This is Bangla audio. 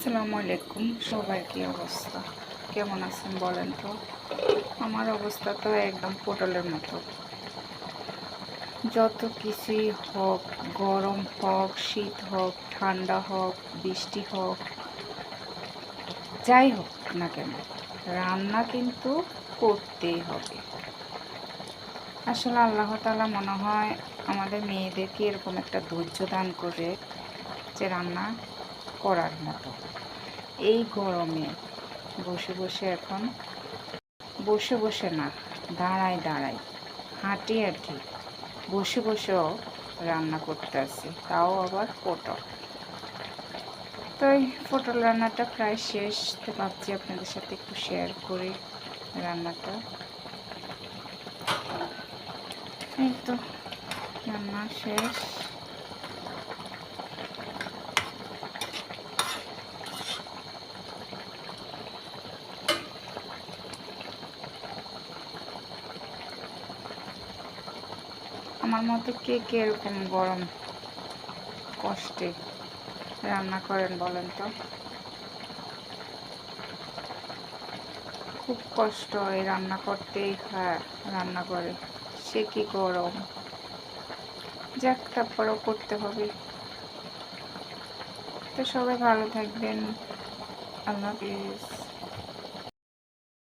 আসসালামু আলাইকুম, সবাই কি অবস্থা? কেমন আছেন বলেন তো? আমার অবস্থা তো একদম পটলের মতো। যত কিছুই হোক, গরম হোক, শীত হোক, ঠান্ডা হোক, বৃষ্টি হোক, যাই হোক না কেন, রান্না কিন্তু করতেই হবে। আসলে আল্লাহ তালা মনে হয় আমাদের মেয়েদেরকে এরকম একটা ধৈর্য দান করে যে রান্না করার মতো। এই গরমে বসে বসে এখন, বসে বসে না দাঁড়াই দাঁড়াই হাঁটি আর কি। বসে বসেও রান্না করতে আসি, তাও আবার পটল। তো এই পটল রান্নাটা প্রায় শেষ। তো ভাবছি আপনাদের সাথে একটু শেয়ার করি রান্নাটা। এই তো, রান্না শেষ। আমার মতো কে কে এরকম গরম কষ্টে রান্না করেন বলেন তো? খুব কষ্ট এই রান্না করতেই হ্যাঁ রান্না করে। সে কি গরম? যাক, তারপরেও করতে হবে। তো সবাই ভালো থাকবেন। আল্লাহ হাফিজ।